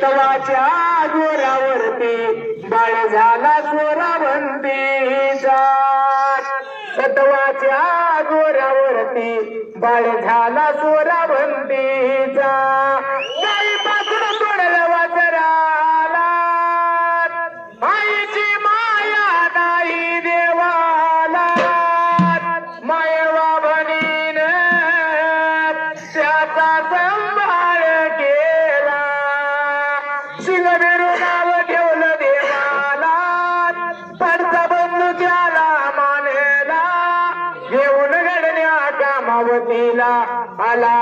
बेतवाच्या गोरावरती बाळ झाला सोरावंतीचा बेतवाच्या गोरावरती बाळ झाला मावतीला आला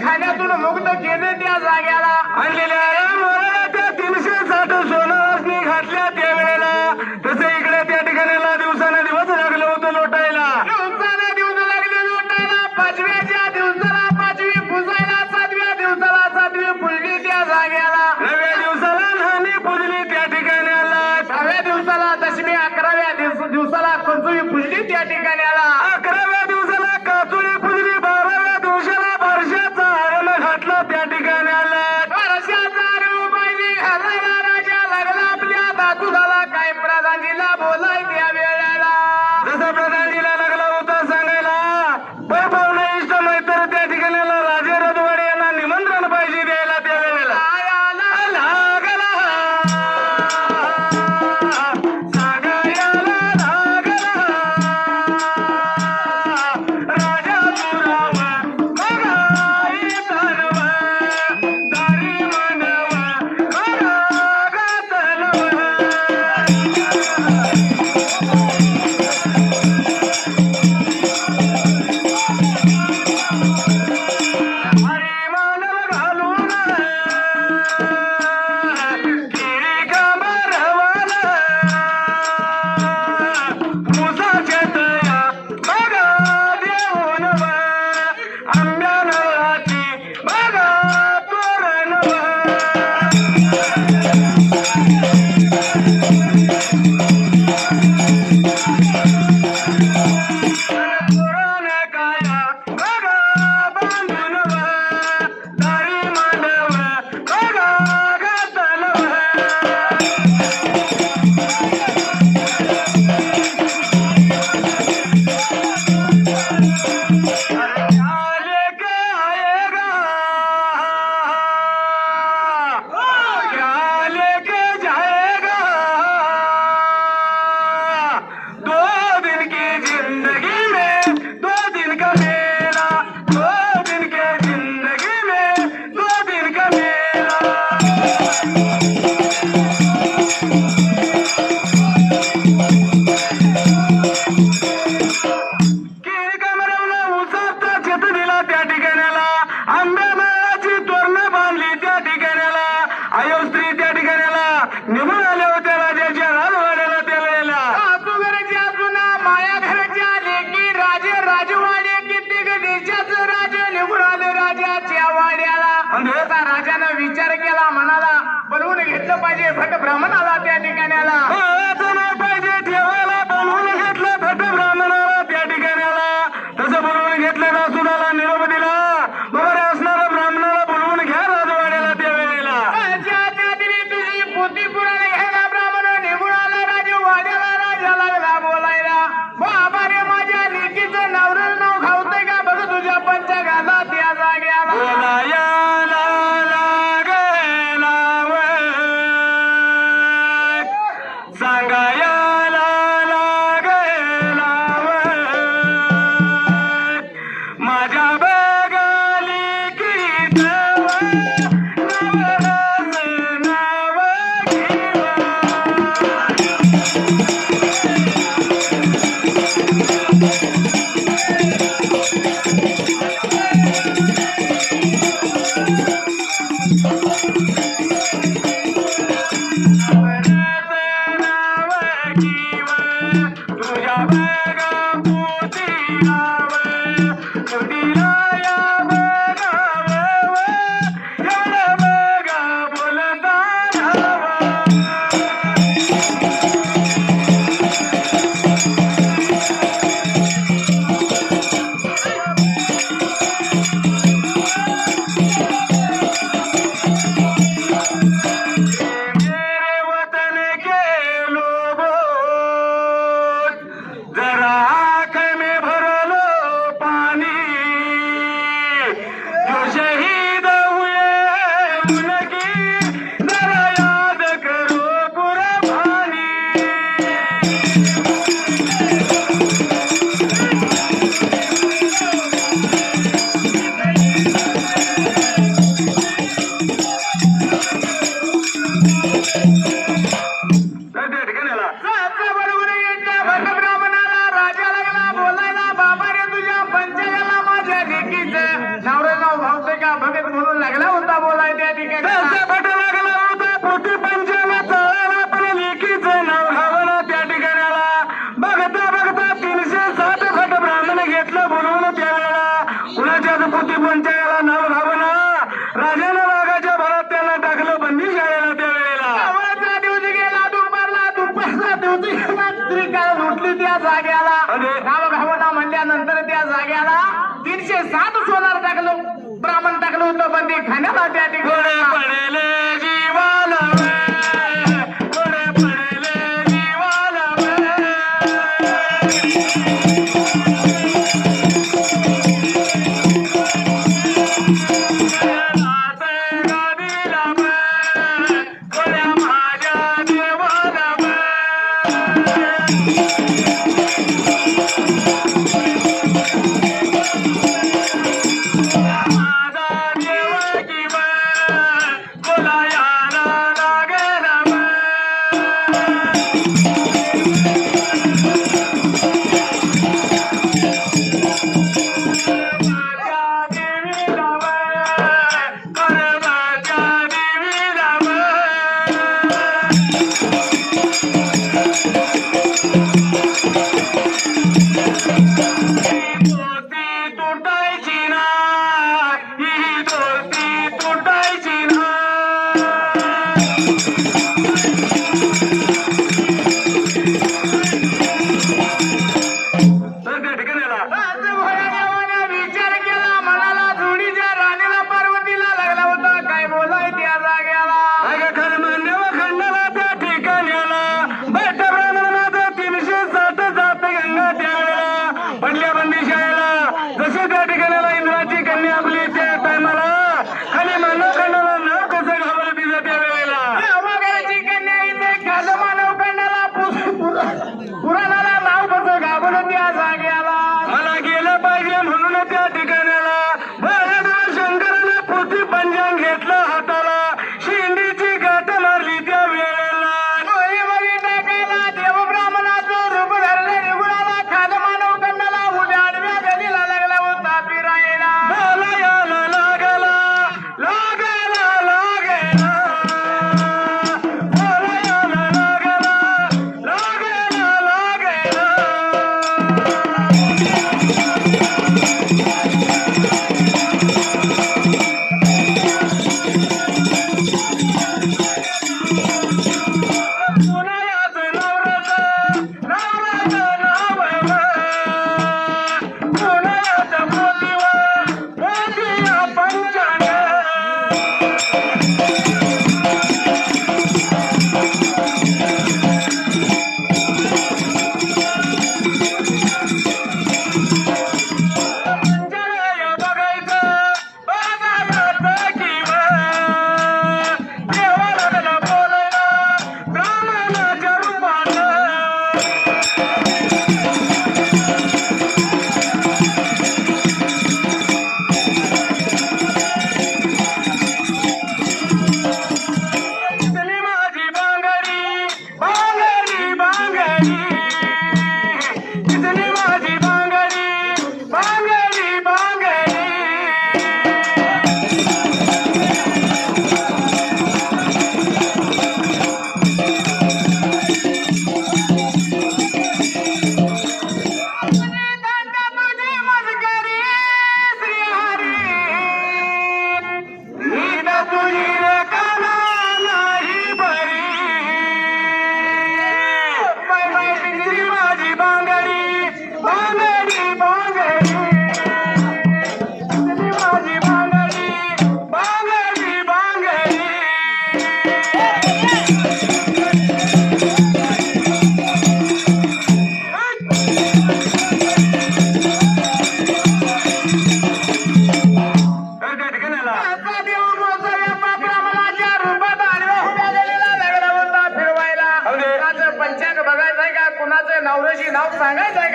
खाण्यातून मुक्त केले त्या जागे त्या जाग्याला गावगावाला म्हणल्यानंतर त्या जाग्याला तीनशे सात सोनार टाकलो. ब्राह्मण टाकलं होतं पण ते खाण्याला त्या ठिकाणी Yeah.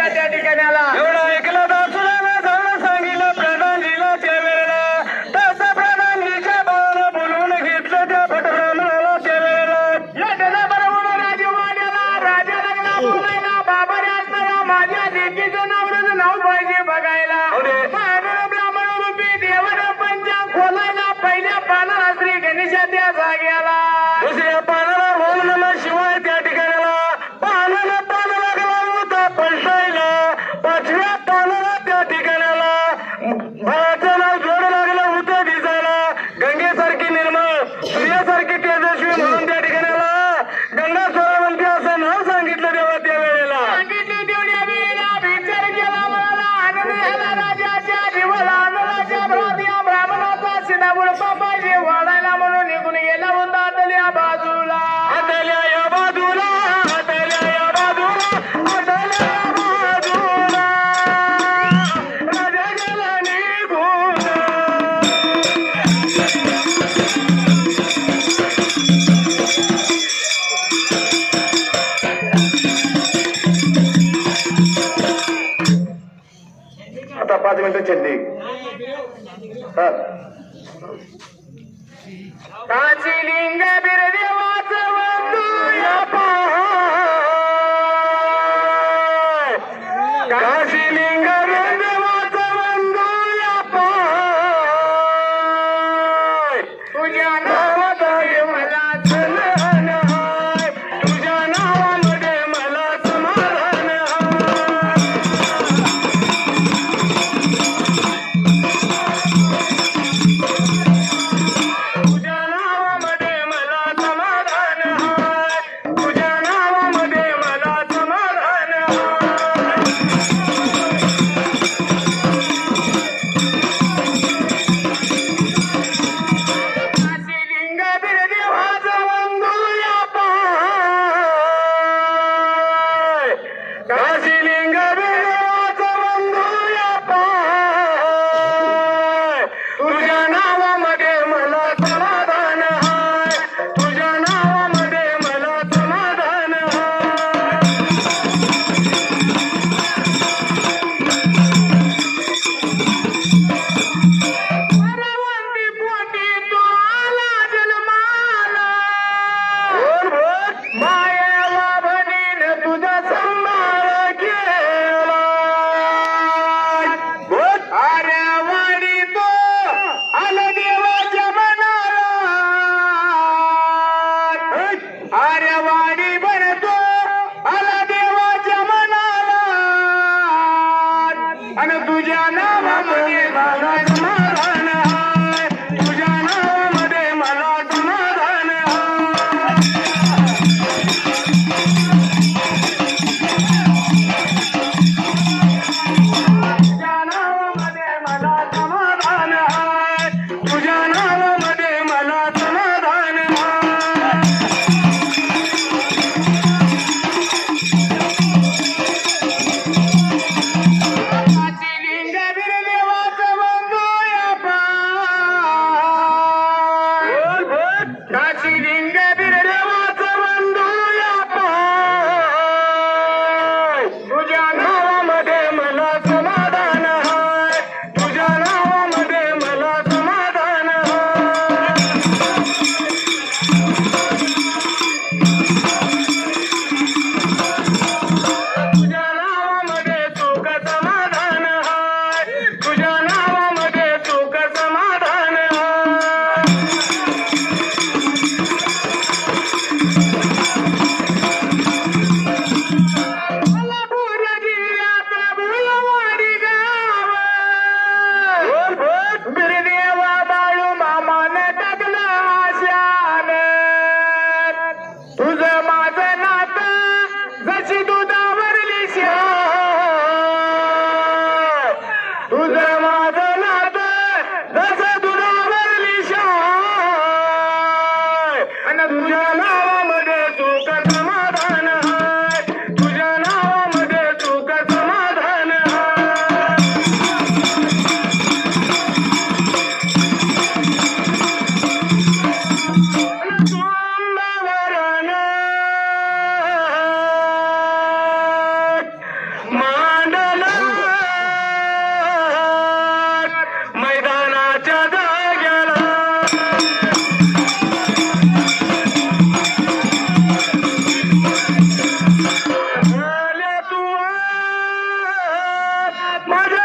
सांगायचं आहे का त्या ठिकाणाला एवढं God. आणि तुझ्या नावामध्ये Who's that? Murder!